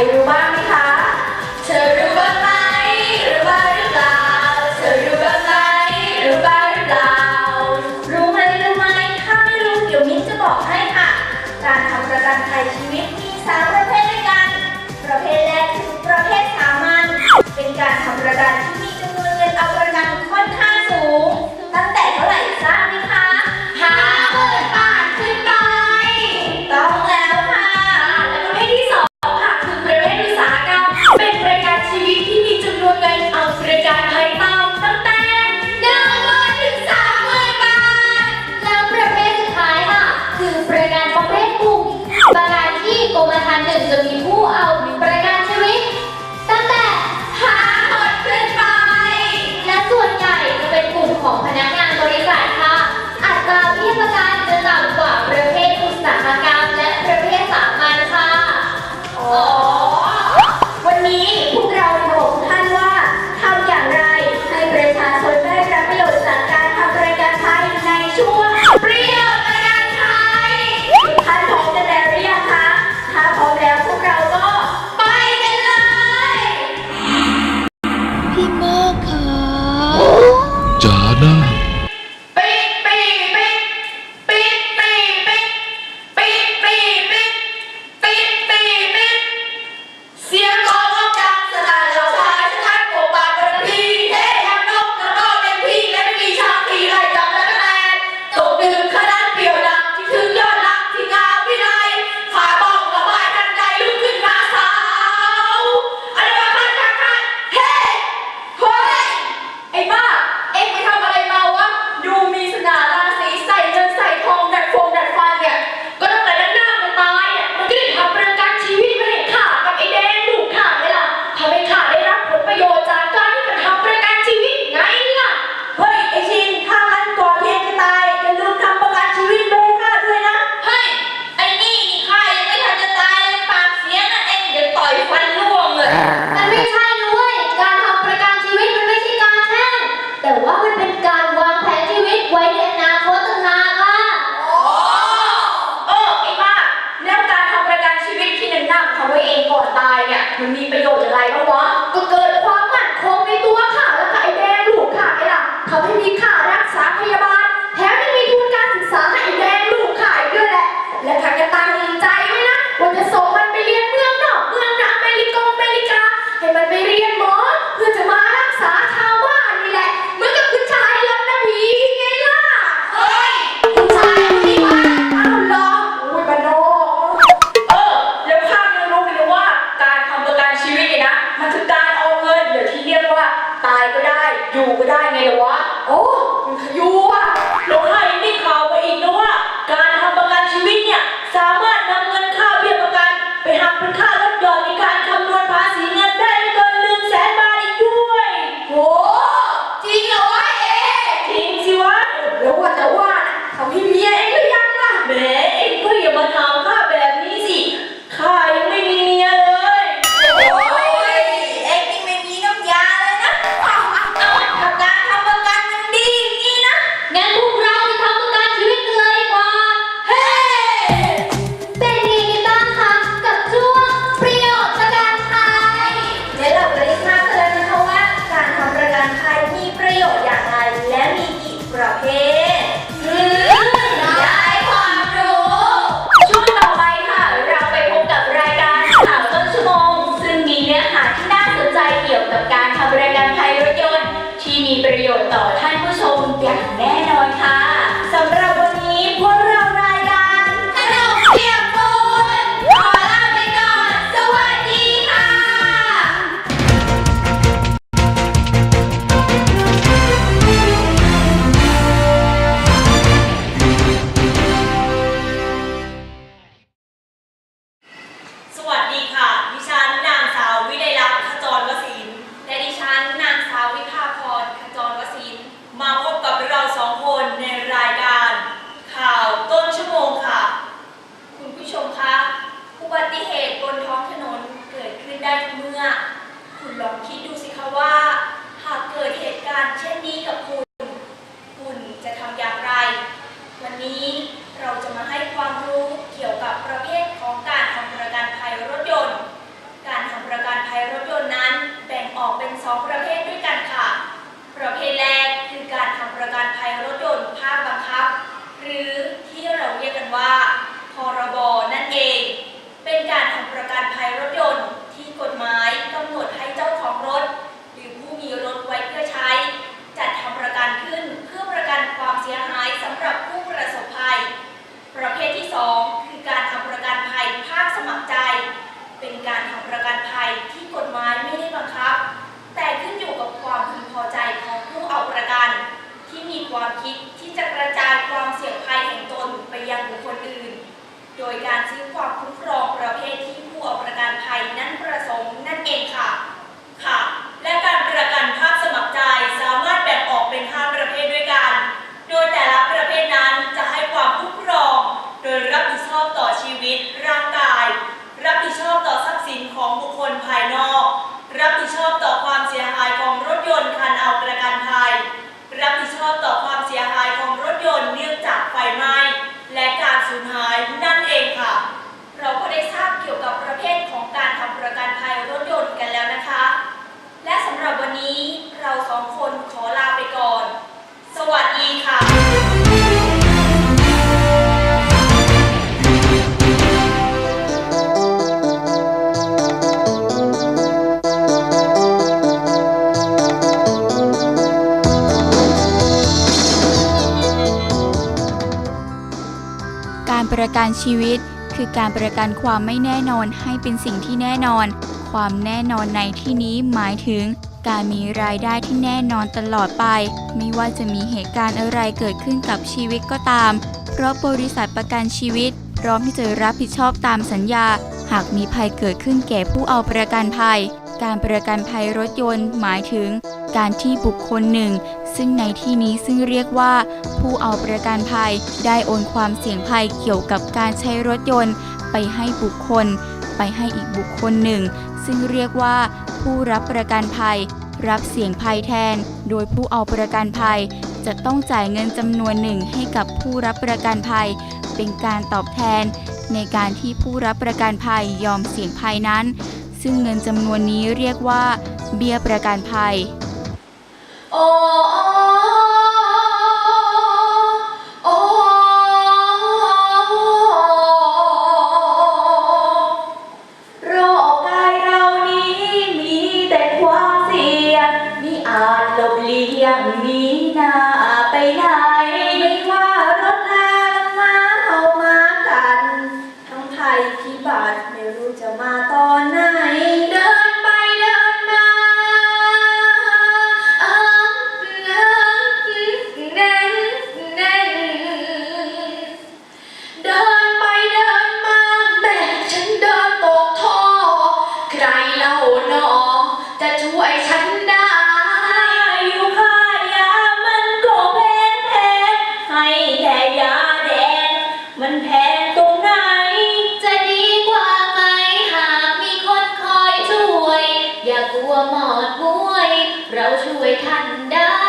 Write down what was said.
มีใชวน ตายก็ได้ อยู่ก็ได้ไงหรอวะ โอ้อยู่ สวัสดีค่ะ องคนขอลาไปก่อน สวัสดีค่ะการประกันชีวิต คือการประกันความไม่แน่นอนให้เป็นสิ่งที่แน่นอน ความแน่นอนในที่นี้หมายถึง การมีรายได้ที่แน่นอนตลอดไป ไม่ว่าจะมีเหตุการณ์อะไรเกิดขึ้นกับชีวิตก็ตาม เพราะบริษัทประกันชีวิต พร้อมที่จะรับผิดชอบตามสัญญา หากมีภัยเกิดขึ้นแก่ผู้เอาประกันภัย การประกันภัยรถยนต์หมายถึง การที่บุคคลหนึ่ง ซึ่งในที่นี้ซึ่งเรียกว่า ผู้เอาประกันภัยได้โอนความเสี่ยงภัยเกี่ยวกับการใช้รถยนต์ ไปให้บุคคล ไปให้อีกบุคคลหนึ่ง ซึ่งเรียกว่า ผู้รับประกันภัย รับเสี่ยงภัยแทน โดยผู้เอาประกันภัย จะต้องจ่ายเงินจำนวนหนึ่งให้กับผู้รับประกันภัย เป็นการตอบแทน ในการที่ผู้รับประกันภัยยอมเสี่ยงภัยนั้น ซึ่งเงินจำนวนนี้เรียกว่า เบี้ยประกันภัย โอ้ อาจหลบเลี่ยงหนีหน้าไปหนไท่านได้